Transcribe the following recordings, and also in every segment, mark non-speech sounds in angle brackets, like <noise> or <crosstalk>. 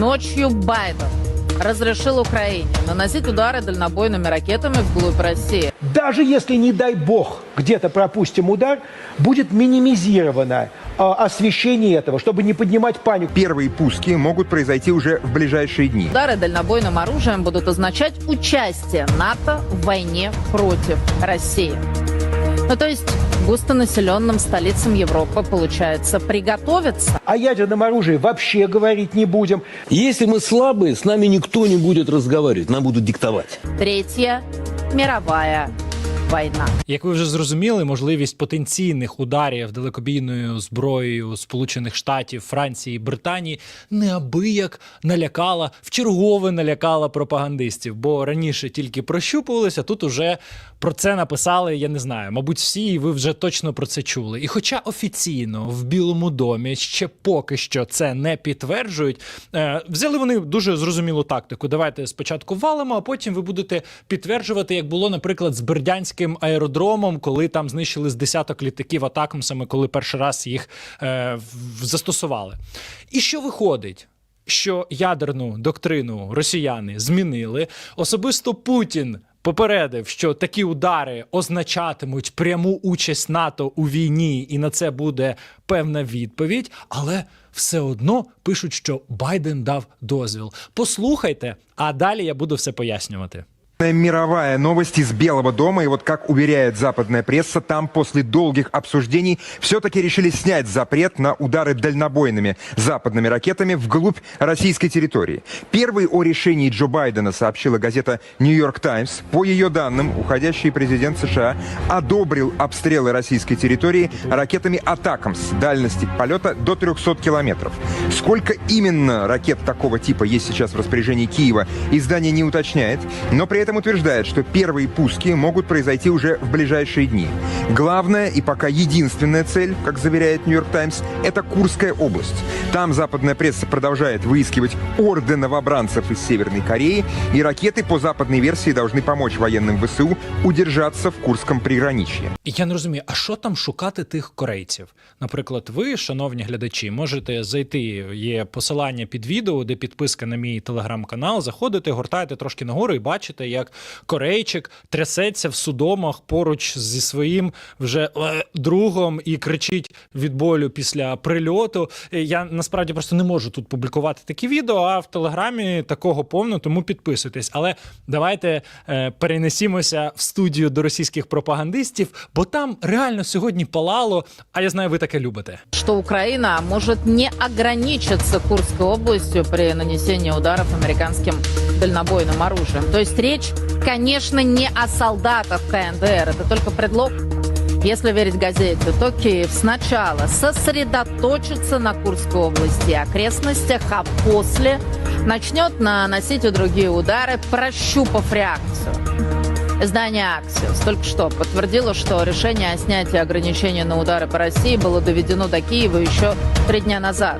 Ночью Байден разрешил Украине наносить удары дальнобойными ракетами вглубь России. Даже если, не дай бог, где-то пропустим удар, будет минимизировано э, освещение этого, чтобы не поднимать панику. Первые пуски могут произойти уже в ближайшие дни. Удары дальнобойным оружием будут означать участие НАТО в войне против России. Ну, то есть густонаселенным столицам Европы, получается, приготовиться. О ядерном оружии вообще говорить не будем. Если мы слабые, с нами никто не будет разговаривать, нам будут диктовать. Третья мировая война. Як ви вже зрозуміли, можливість потенційних ударів далекобійною зброєю Сполучених Штатів, Франції, Британії неабияк налякала, вчергове налякала пропагандистів. Бо раніше тільки прощупувалися, тут уже про це написали. Я не знаю, мабуть, всі, і ви вже точно про це чули. І хоча офіційно в Білому домі ще поки що це не підтверджують, е, взяли вони дуже зрозумілу тактику. Давайте спочатку валимо, а потім ви будете підтверджувати, як було, наприклад, з Бердянським аеродромом, коли там знищили з десяток літаків атакамсами, коли перший раз їх е, застосували. І що виходить? Що ядерну доктрину росіяни змінили, особисто Путін попередив, що такі удари означатимуть пряму участь НАТО у війні, і на це буде певна відповідь. Але все одно пишуть, що Байден дав дозвіл. Послухайте, а далі я буду все пояснювати. Мировая новость из Белого дома, и вот как уверяет западная пресса, там после долгих обсуждений все-таки решили снять запрет на удары дальнобойными западными ракетами вглубь российской территории. Первый о решении Джо Байдена сообщила газета «Нью-Йорк Таймс». По ее данным, уходящий президент США одобрил обстрелы российской территории ракетами «Атакамс» дальности полета до 300 километров. Сколько именно ракет такого типа есть сейчас в распоряжении Киева, издание не уточняет, но при этом утверждает, что первые пуски могут произойти уже в ближайшие дни. Главная и пока единственная цель, как заверяет Нью-Йорк Таймс, это Курская область. Там западная пресса продолжает выискивать орды новобранцев из Северной Кореи, и ракеты по западной версии должны помочь военным ВСУ удержаться в Курском приграничье. І я не розумію, а що там шукати тих корейців? Наприклад, ви, шановні глядачі, можете зайти. Є посилання під відео, де підписка на мій телеграм-канал. Заходите, гортаєте трошки нагору і бачите, як корейчик трясеться в судомах поруч зі своїм вже е, другом і кричить від болю після прильоту. Е, Я насправді просто не можу тут публікувати такі відео, а в телеграмі такого повно, тому підписуйтесь. Але давайте е, перенесімося в студію до російських пропагандистів, бо там реально сьогодні палало. А я знаю, ви таке любите. что Украина может не ограничиться Курской областью при нанесении ударов американским дальнобойным оружием. То есть речь, конечно, не о солдатах КНДР, это только предлог. Если верить газете, то Киев сначала сосредоточится на Курской области и окрестностях, а после начнет наносить другие удары, прощупав реакцию. Издание «Аксиос» только что подтвердило, что решение о снятии ограничений на удары по России было доведено до Киева еще три дня назад.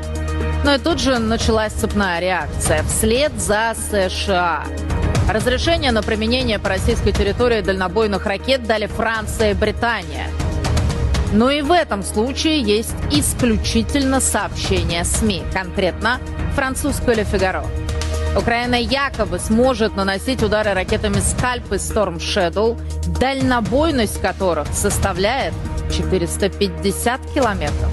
Но и тут же началась цепная реакция вслед за США. Разрешение на применение по российской территории дальнобойных ракет дали Франция и Британия. Но и в этом случае есть исключительно сообщения СМИ, конкретно французскую «Ле Фигаро». Украина якобы сможет наносить удары ракетами «Скальп» и «Storm Shadow», дальнобойность которых составляет 450 километров.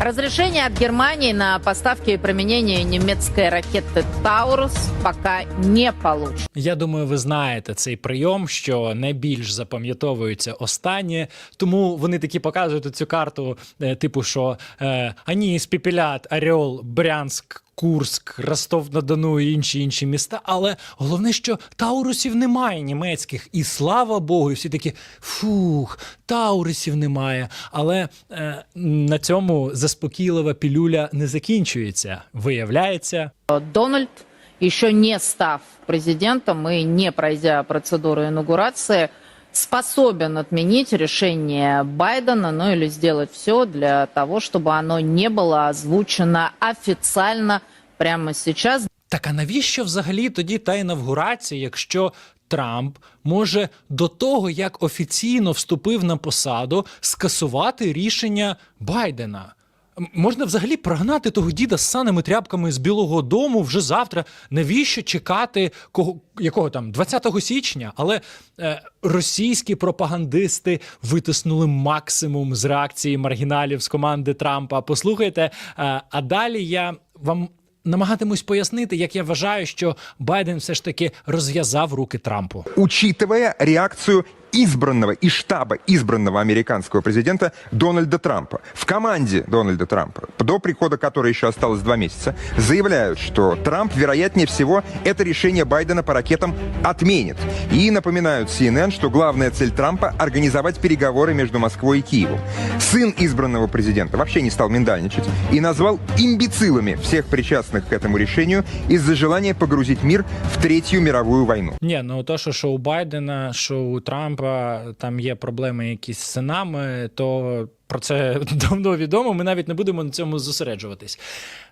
Разрешение от Германии на поставки и применение немецкой ракеты «Таурус» пока не получено. Я думаю, ви знаєте цей прийом, що найбільш запам'ятовується останнє. Тому вони такі показують цю карту, е, типу, що е, ані Спіпілят, Орел, Брянськ. Курск, Ростов-на-Дону і інші інші міста. Але головне, що таурусів немає німецьких. І слава Богу, і всі такі фух, таурусів немає. Але е, на цьому заспокійлива пілюля не закінчується. Виявляється, Дональд, еще не став президентом и не пройдя процедуру инаугурации, способен отменить решение Байдена, ну или сделать все для того, чтобы оно не было озвучено официально прямо сейчас. Так а навіщо взагалі тоді та інавгурація, якщо Трамп може до того, як офіційно вступив на посаду, скасувати рішення Байдена? Можна взагалі прогнати того діда з саними тряпками з Білого Дому вже завтра. Навіщо чекати кого якого там 20 січня? Але е, російські пропагандисти витиснули максимум з реакції маргіналів з команди Трампа. Послухайте, е, а далі я вам. Намагатимусь пояснити, як я вважаю, що Байден все ж таки розв'язав руки Трампу. учитывая реакцию избранного из штаба избранного американского президента Дональда Трампа. В команде Дональда Трампа, до прихода которой еще осталось два месяца, заявляют, что Трамп, вероятнее всего, это решение Байдена по ракетам отменит. И напоминают CNN, что главная цель Трампа – организовать переговоры между Москвой и Киевом. Сын избранного президента вообще не стал миндальничать и назвал имбецилами всех причастных к этому решению из-за желания погрузить мир в Третью мировую войну. Ні, ну то, що, що у Байдена, що у Трампа там є проблеми якісь з синами, то про це <laughs> давно відомо. Ми навіть не будемо на цьому зосереджуватись.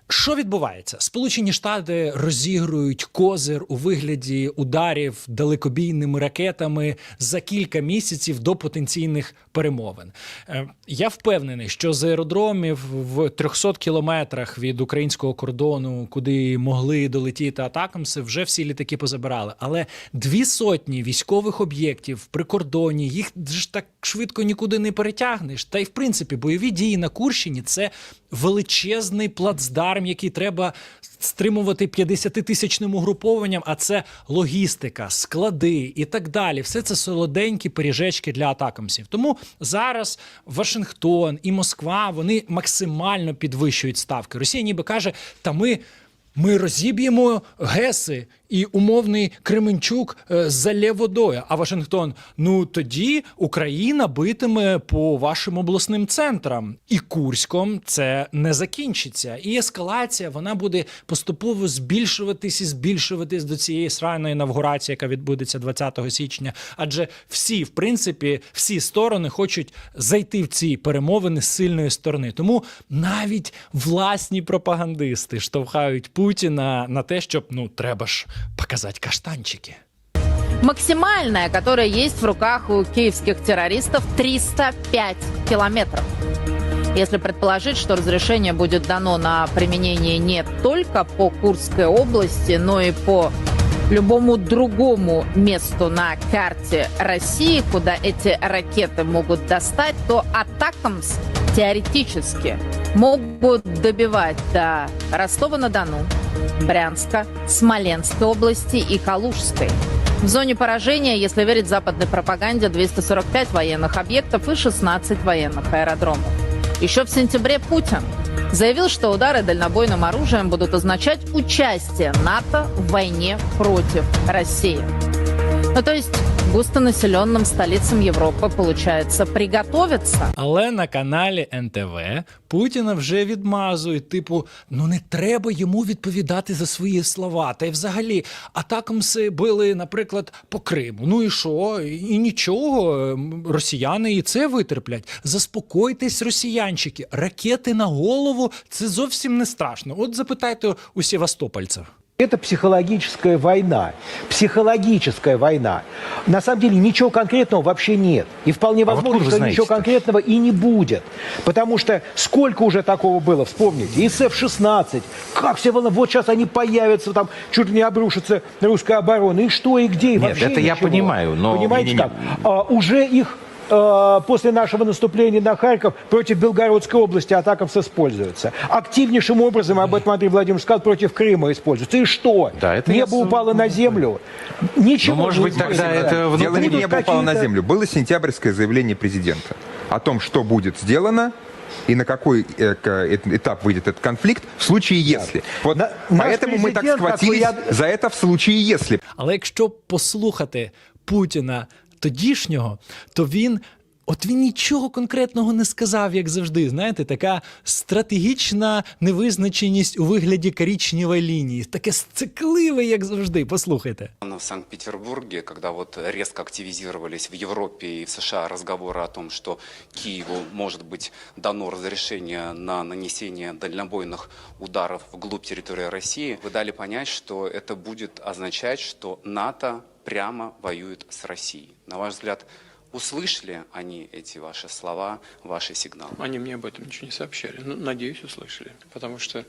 Що відбувається? Сполучені Штати розігрують козир у вигляді ударів далекобійними ракетами за кілька місяців до потенційних перемовин. Е, Я впевнений, що з аеродромів в 300 кілометрах від українського кордону, куди могли долетіти атакамси, вже всі літаки позабирали. Але дві сотні військових об'єктів в прикордоні їх ж так швидко нікуди не перетягнеш. Та й в принципі бойові дії на Курщині це величезний плацдарм, який треба стримувати 50-тисячним угрупованням, а це логістика, склади і так далі. Все це солоденькі пиріжечки для атакамсів. Тому зараз Вашингтон і Москва вони максимально підвищують ставки. Росія ніби каже, та ми. Ми розіб'ємо Геси і умовний Кременчук е, залє водою. А Вашингтон, ну тоді Україна битиме по вашим обласним центрам. І Курськом це не закінчиться. І ескалація вона буде поступово збільшуватись і збільшуватись до цієї сраної інавгурації, яка відбудеться 20 січня. Адже всі, в принципі, всі сторони хочуть зайти в ці перемовини з сильної сторони. Тому навіть власні пропагандисти штовхають Путіна на те, щоб ну треба ж показати каштанчики. Максимальная, которая есть в руках у киевских террористов, 305 километров. Если предположить, что разрешение будет дано на применение не только по Курской области, но и по любому другому месту на карте России, куда эти ракеты могут достать, то атакамс теоретически могут добивать до Ростова-на-Дону, Брянска, Смоленской области и Калужской. В зоне поражения, если верить западной пропаганде, 245 военных объектов и 16 военных аэродромов. Еще в сентябре Путин заявил, что удары дальнобойным оружием будут означать участие НАТО в войне против России. Ну, то есть густонаселенным столицам Европы, получается, приготовиться Але на каналі НТВ Путіна вже відмазують, типу, ну не треба йому відповідати за свої слова. Та й взагалі атакамси били, наприклад, по Криму. Ну і що? І нічого. Росіяни і це витерплять. Заспокойтесь, росіянчики. Ракети на голову це зовсім не страшно. От запитайте у севастопольців. Это психологическая война. Психологическая война. На самом деле ничего конкретного вообще нет. И вполне откуда возможно, вы что знаете-то? ничего конкретного и не будет. Потому что сколько уже такого было, вспомните. И С-16, как все волны, вот сейчас они появятся, там чуть ли не обрушится русская оборона. И что, и где, и Нет, вообще это я ничего. понимаю, но- Понимаете не-не-не. как? А, уже их э, после нашего наступления на Харьков против Белгородской области атакамс используются. Активнейшим образом, об этом Андрей Владимирович сказал, против Крыма используются. И что? Да, это Небо я упало на землю. Ничего. Ну, может не быть, тогда это Дело не небо упало на землю. Было сентябрьское заявление президента о том, что будет сделано и на какой э, этап выйдет этот конфликт в случае если. Вот На- наш поэтому мы так схватились я- за это в случае если. Але якщо послухати Путіна тодішнього, то він. От він нічого конкретного не сказав, як завжди. Знаєте, така стратегічна невизначеність у вигляді корічневої лінії, таке сцикливе, як завжди. Послухайте. В Санкт-Петербурге, когда вот резко активизировались в Европе и в США разговоры о том, что Киеву может быть дано разрешение на нанесение дальнобойных ударов вглубь территории России, вы дали понять, что это будет означать, что НАТО прямо воюет с Россией. На ваш взгляд, услышали они эти ваши слова, ваши сигналы? Они мне об этом ничего не сообщали. Ну, надеюсь, услышали. Потому что, м,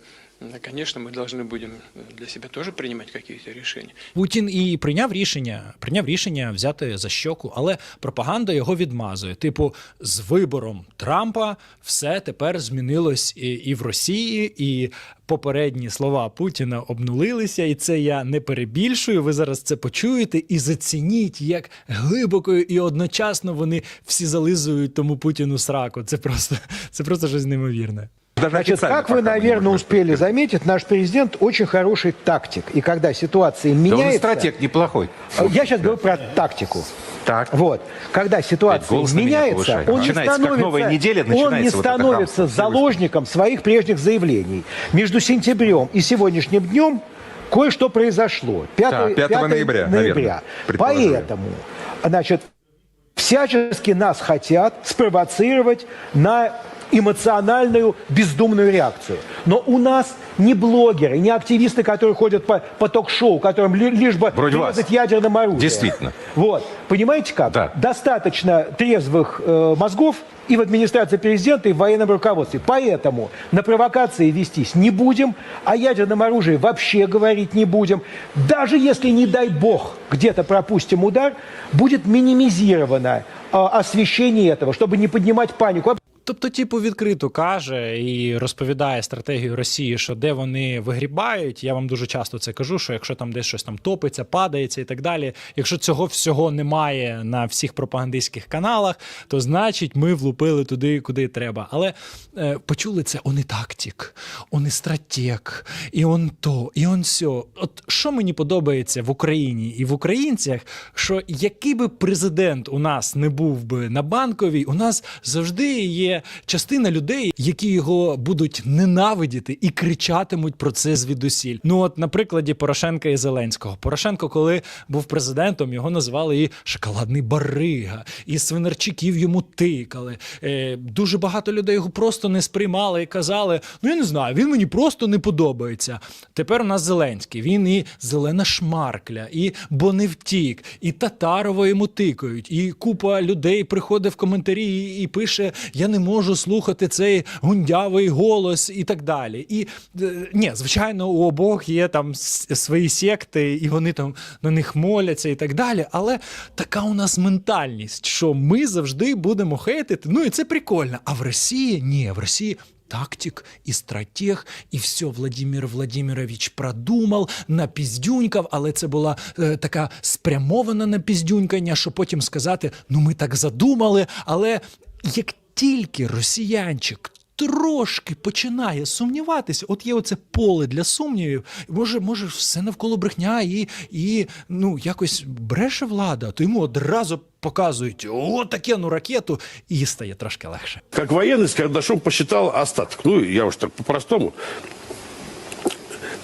конечно, мы должны будем э, для себя тоже принимать какие-то решения. Путін і прийняв рішення, прийняв рішення взяти за щоку, але пропаганда його відмазує. Типу, з вибором Трампа все тепер змінилось і, і в Росії, і попередні слова Путіна обнулилися, і це я не перебільшую. Ви зараз це почуєте і зацініть, як глибоко і одночасно вони всі зализують тому Путіну сраку. Це просто це просто щось неймовірне. Даже Значит, как вы, наверное, успели заметить, наш президент очень хороший тактик. И когда ситуация Да он меняется... стратег неплохой. Я сейчас говорю про тактику. Так. Вот. Когда ситуация меня меняется, он не становится, новая неделя, он не вот становится заложником своих прежних заявлений. Между сентябрем и сегодняшним днем кое-что произошло. 5, Так, 5 ноября, наверное, предположили. Поэтому, значит, всячески нас хотят спровоцировать на эмоциональную бездумную реакцию. Но у нас не блогеры, не активисты, которые ходят по, по ток-шоу, которым ли- лишь бы Вроде вас. резать ядерным оружием. Действительно. Вот. Понимаете как? Да. Достаточно трезвых э, мозгов и в администрации президента, и в военном руководстве. Поэтому на провокации вестись не будем, о ядерном оружии вообще говорить не будем. Даже если, не дай бог, где-то пропустим удар, будет минимизировано э, освещение этого, чтобы не поднимать панику. Тобто, типу, відкрито каже і розповідає стратегію Росії, що де вони вигрібають. Я вам дуже часто це кажу, що якщо там десь щось там топиться, падається і так далі. Якщо цього всього немає на всіх пропагандистських каналах, то значить ми влупили туди, куди треба. Але е, почули це он і тактик, он і стратег, і он то, і он сьо. От що мені подобається в Україні і в українцях, що який би президент у нас не був би на банковій, у нас завжди є частина людей, які його будуть ненавидіти і кричатимуть про це звідусіль. Ну от на прикладі Порошенка і Зеленського. Порошенко, коли був президентом, його назвали і шоколадний барига, і свинарчиків йому тикали. Е, дуже багато людей його просто не сприймали і казали: ну я не знаю, він мені просто не подобається. Тепер у нас Зеленський. Він і зелена шмаркля, і Боневтік, і Татарова йому тикають, і купа людей приходить в коментарі і, і пише: Я не можу слухати цей гундявий голос і так далі. І е, ні, звичайно, у обох є там свої секти, і вони там на них моляться і так далі. Але така у нас ментальність, що ми завжди будемо хейтити. Ну і це прикольно. А в Росії ні, в Росії. Тактик і стратег, і все Владимир Владимирович продумав, напіздюнькав, але це була е, така спрямована напіздюнькання, що потім сказати: ну ми так задумали, але як тільки росіянчик. Трошки починає сумніватися. От є оце поле для сумнівів. Може, може, все навколо брехня, і, і ну якось бреше влада, то йому одразу показують о, таке ну ракету, і стає трошки легше. Как военный с Кардашом посчитал остаток. Ну, я уж так по-простому.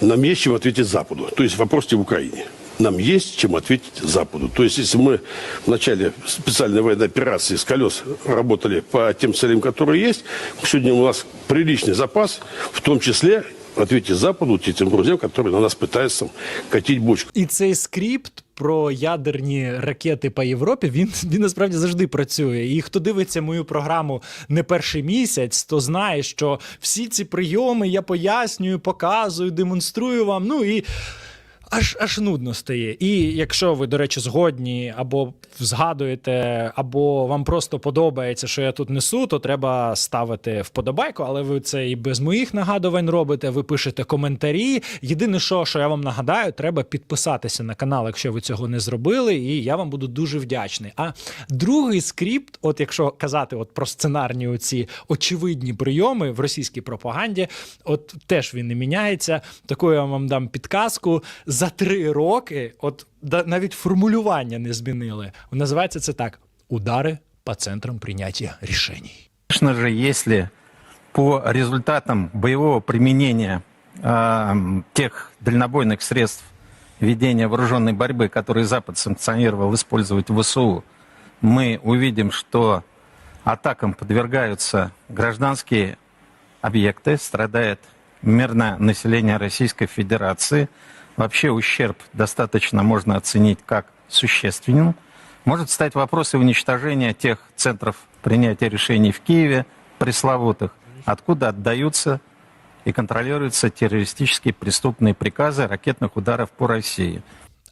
Нам есть чем ответить Западу. То есть в в Украине Нам есть чем ответить Западу. То есть если мы в начале специальной военной операции с колес работали по тем целям, которые есть, сегодня у нас приличный запас, в том числе ответить Западу, тем друзьям, которые на нас пытаются катить бочку. І цей скрипт про ядерні ракети по Європі він, він насправді завжди працює. І хто дивиться мою програму не перший місяць, то знає, що всі ці прийоми я пояснюю, показую, демонструю вам. Ну і. Аж аж нудно стає. І якщо ви, до речі, згодні або згадуєте, або вам просто подобається, що я тут несу, то треба ставити вподобайку, але ви це і без моїх нагадувань робите. Ви пишете коментарі. Єдине, що, що я вам нагадаю, треба підписатися на канал, якщо ви цього не зробили, і я вам буду дуже вдячний. А другий скрипт, от якщо казати от про сценарні оці очевидні прийоми в російській пропаганді, от теж він не міняється. Таку я вам дам підказку. За три роки, от да- навіть формулювання не змінили. Називається це так: удари по центрам прийняття рішень. Конечно же, если по результатам боевого применения э, тех дальнобойных средств ведения вооруженной борьбы, которые Запад санкционировал использовать в ВСУ, мы увидим, что атакам подвергаются гражданские объекты, страдает мирное население Российской Федерации. Вообще ущерб достаточно можно оценить как существенным. может стать вопрос и уничтожения тех центров принятия решений в Киеве, пресловутых, откуда отдаются и контролируются террористические преступные приказы ракетных ударов по России.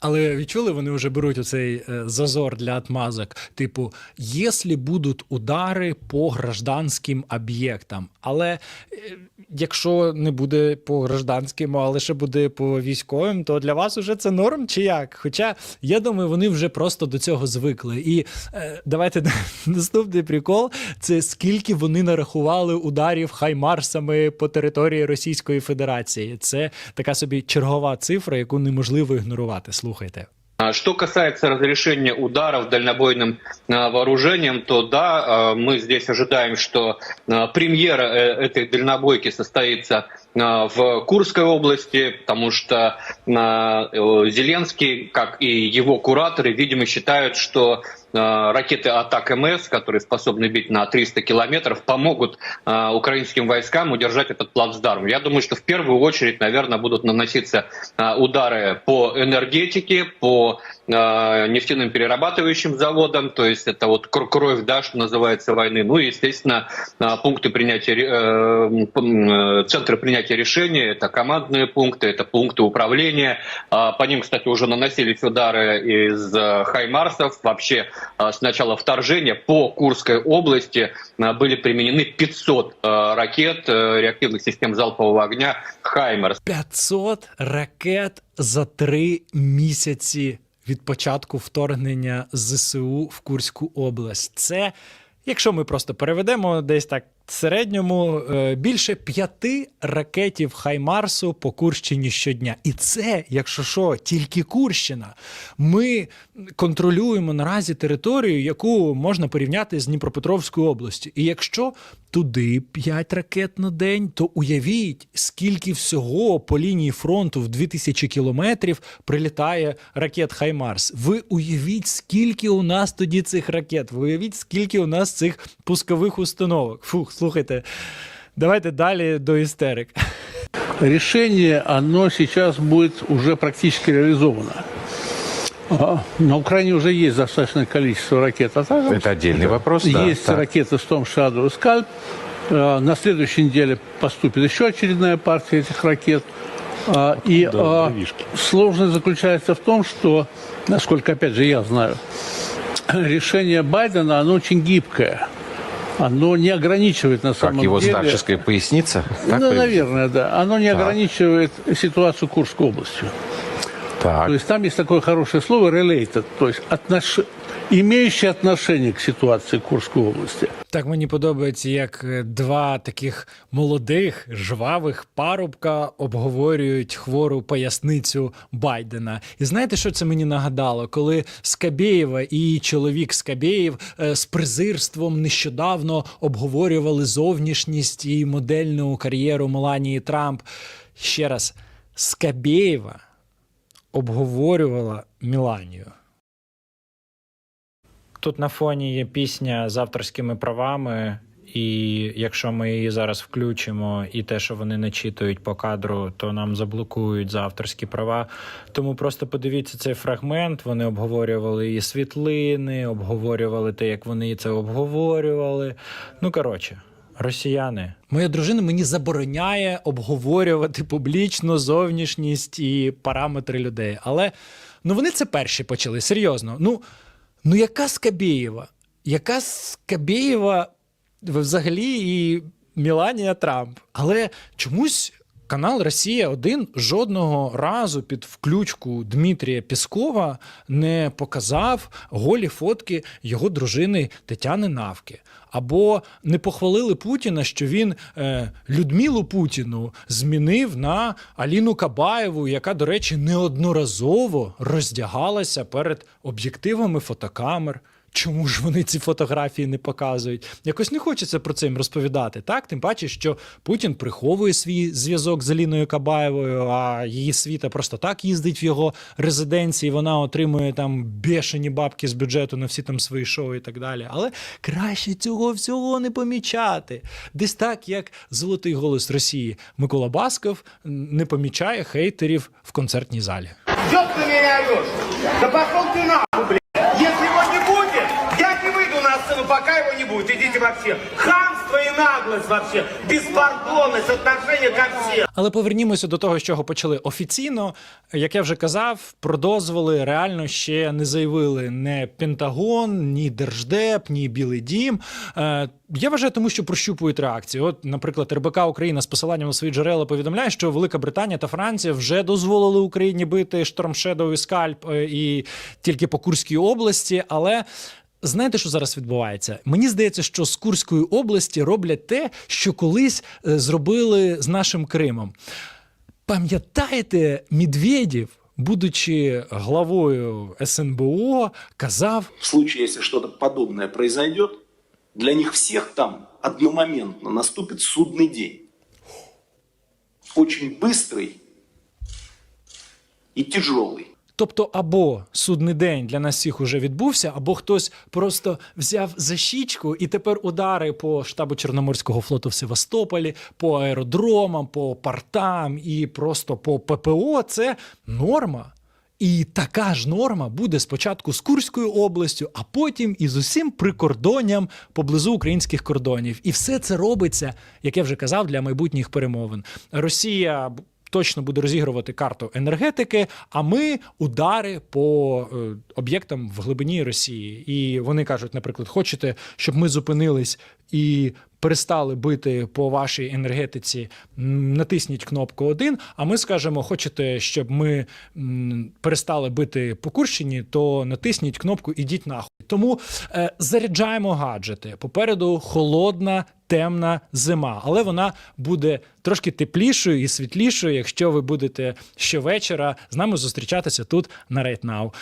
Але відчули, вони вже беруть оцей е, зазор для отмазок. Типу, якщо будуть удари по гражданським об'єктам. Але е, якщо не буде по гражданським, а лише буде по військовим, то для вас уже це норм чи як? Хоча я думаю, вони вже просто до цього звикли. І е, давайте <laughs> наступний прикол: це скільки вони нарахували ударів хаймарсами по території Російської Федерації. Це така собі чергова цифра, яку неможливо ігнорувати. Слухайте. А Что касается разрешения ударов дальнобойным а, вооружением, то да, а, мы здесь ожидаем, что а, премьера э, этой дальнобойки состоится а, в Курской области, потому что а, э, Зеленский, как и его кураторы, видимо, считают, что а, ракеты атак МС, которые способны бить на 300 километров, помогут а, украинским войскам удержать этот плацдарм. Я думаю, что в первую очередь, наверное, будут наноситься а, удары по энергетике, по нефтяным перерабатывающим заводам, то есть это вот кр- кровь, да, что называется, войны. Ну и, естественно, пункты принятия, э, э, центры принятия решений, это командные пункты, это пункты управления. А, По ним, кстати, уже наносились удары из э, Хаймарсов. Вообще, с начала вторжения по Курской области а, были применены 500 а, ракет э, реактивных систем залпового огня Хаймарс. 500 ракет за три місяці від початку вторгнення ЗСУ в Курську область. Це, якщо ми просто переведемо десь так середньому, е, більше п'яти ракетів Хаймарсу по Курщині щодня. І це, якщо що, тільки Курщина. Ми контролюємо наразі територію, яку можна порівняти з Дніпропетровською областю. І якщо туди 5 ракет на день, то уявіть, скільки всього по лінії фронту в 2000 кілометрів прилітає ракет Хаймарс. Ви уявіть, скільки у нас тоді цих ракет. Ви уявіть, скільки у нас цих пускових установок. Фух, слухайте. Давайте далі до істерик. решение, оно сейчас будет уже практически реализовано. А, На Украине уже есть достаточное количество ракет «Атакамс». Это отдельный вопрос, да. Есть Так. ракеты Storm Shadow и Scalp. Э, На следующей неделе поступит еще очередная партия этих ракет. А, И а, сложность заключается в том, что, насколько, опять же, я знаю, решение Байдена, оно очень гибкое. Оно не ограничивает на Как самом его деле... старческая поясница? Так ну, наверное, да. Оно не Так. ограничивает ситуацию Курской областью. Так. То есть там есть такое хорошее слово related, то есть отнош... имеющее отношение к ситуации Курской области. Так мені подобається, як е, два таких молодих, жвавих парубка обговорюють хвору поясницю Байдена. І знаєте, що це мені нагадало? Коли Скабєєва і чоловік Скабєєв е, з презирством нещодавно обговорювали зовнішність і модельну кар'єру Меланії Трамп. Ще раз, Скабєєва обговорювала Міланію. Тут на фоні є пісня з авторськими правами, і якщо ми її зараз включимо, і те, що вони начитують по кадру, то нам заблокують за авторські права. Тому просто подивіться цей фрагмент. Вони обговорювали і світлини, обговорювали те, як вони це обговорювали. Ну коротше. Росіяни, моя дружина мені забороняє обговорювати публічно зовнішність і параметри людей. Але ну вони це перші почали серйозно. Ну, ну яка Скабєєва? Яка Скабєєва взагалі і Міланія Трамп? Але чомусь канал Росія 1 жодного разу під включку Дмитрія Піскова не показав голі фотки його дружини Тетяни Навки. Або не похвалили Путіна, що він е, Людмилу Путіну змінив на Аліну Кабаєву, яка, до речі, неодноразово роздягалася перед об'єктивами фотокамер. Чому ж вони ці фотографії не показують? Якось не хочеться про це їм розповідати. Так, тим паче, що Путін приховує свій зв'язок з Аліною Кабаєвою, а її світа просто так їздить в його резиденції. Вона отримує там бешені бабки з бюджету на всі там свої шоу і так далі. Але краще цього всього не помічати. Десь так, як золотий голос Росії Микола Басков не помічає хейтерів в концертній залі. Чё ты на меня орешь? Да пошел ты нахуй, блядь! Пока его не будет, идите вообще. Хамство и наглость вообще, беспардонность, отношение ко всем. Але повернімося до того, з чого почали офіційно. Як я вже казав, про дозволи реально ще не заявили не Пентагон, ні Держдеп, ні Білий Дім. Е, я вважаю, тому що прощупують реакцію. От, наприклад, РБК Україна з посиланням на свої джерела повідомляє, що Велика Британія та Франція вже дозволили Україні бити Шторм Шедоу і Скальп і тільки по Курській області, але. Знаєте, що зараз відбувається? Мені здається, що з Курської області роблять те, що колись е, зробили з нашим Кримом. Пам'ятаєте, Медведєв, будучи главою СНБО, казав: В случае, если что-то подобное произойдет, для них всех там одномоментно наступит судный день. Очень быстрый и тяжелый. Тобто, або судний день для нас всіх уже відбувся, або хтось просто взяв за щічку, і тепер удари по штабу Чорноморського флоту в Севастополі, по аеродромам, по портам і просто по ППО це норма. І така ж норма буде спочатку з Курською областю, а потім і з усім прикордонням поблизу українських кордонів. І все це робиться, як я вже казав, для майбутніх перемовин. Росія точно буде розігрувати карту енергетики, а ми удари по е, об'єктам в глибині Росії. І вони кажуть, наприклад, хочете, щоб ми зупинились і перестали бити по вашій енергетиці, натисніть кнопку 1, а ми скажемо, хочете, щоб ми перестали бити по Курщині, то натисніть кнопку Ідіть нахуй. Тому е, заряджаємо гаджети. Попереду холодна, темна зима, але вона буде трошки теплішою і світлішою, якщо ви будете щовечора з нами зустрічатися тут на Right.